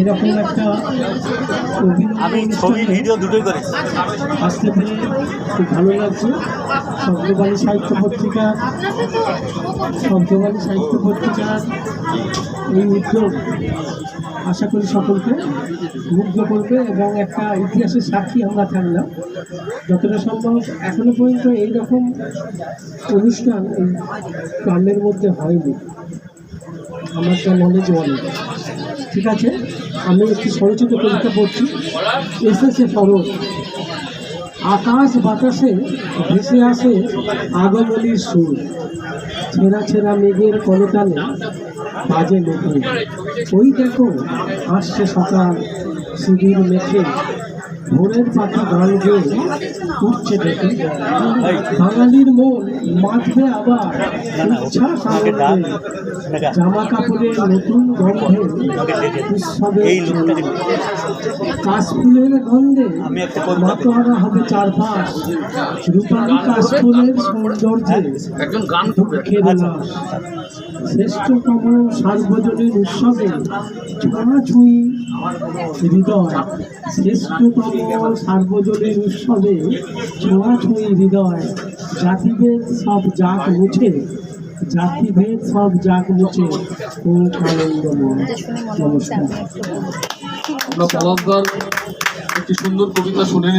এরকম একটা আমি ছবি ভিডিও দুটোই করেছি। আসতে পেরে খুব ভালো লাগছে। শব্দবাণী সাহিত্য পত্রিকা শব্দবাণী সাহিত্য পত্রিকার এই উদ্যোগ আশা করি সকলকে মুগ্ধ করবে এবং একটা ইতিহাসের সাক্ষী আমরা থাকলাম। যতটা সম্ভব এখনও পর্যন্ত এইরকম অনুষ্ঠান এই গ্রামের মধ্যে হয়নি। আমার যা নলেজ অনেক। ঠিক আছে? আমি একটি স্বরচিত কবিতা পড়ছি। এসেছে ফরজ আকাশ বাতাসে ভেসে আসে আগমনির সুর। ছেঁড়া ছেঁড়া মেঘের কলতালে বাজে মেঘে ওই দেখো, আসছে সকাল শিবির মেঘে ভোরের পাখি গান গেয়ে উঠছে দেখে বাঙালির মন মাঠে আবার জামা কাপড়ের নতুন গন্ধে উৎসবে কাশফুলের গন্ধে আমি একটা কবিতা মাতোয়ারা হবে চারপাশ। রূপালী কাশফুলের সৌন্দর্যে একজন গান করবে। দুঃখের লাশ। শ্রেষ্ঠতম সার্বজনীন উৎসবে ছোঁয়াছুঁই হৃদয়। শ্রেষ্ঠতম সার্বজনীন উৎসবে ছোঁয়াছুঁই হৃদয়, জাতিভেদ সব জাক মুছে, জাতিভেদ সব জাক মুছে ও আনন্দময় নমস্কার। আমরা একটি সুন্দর কবিতা শুনে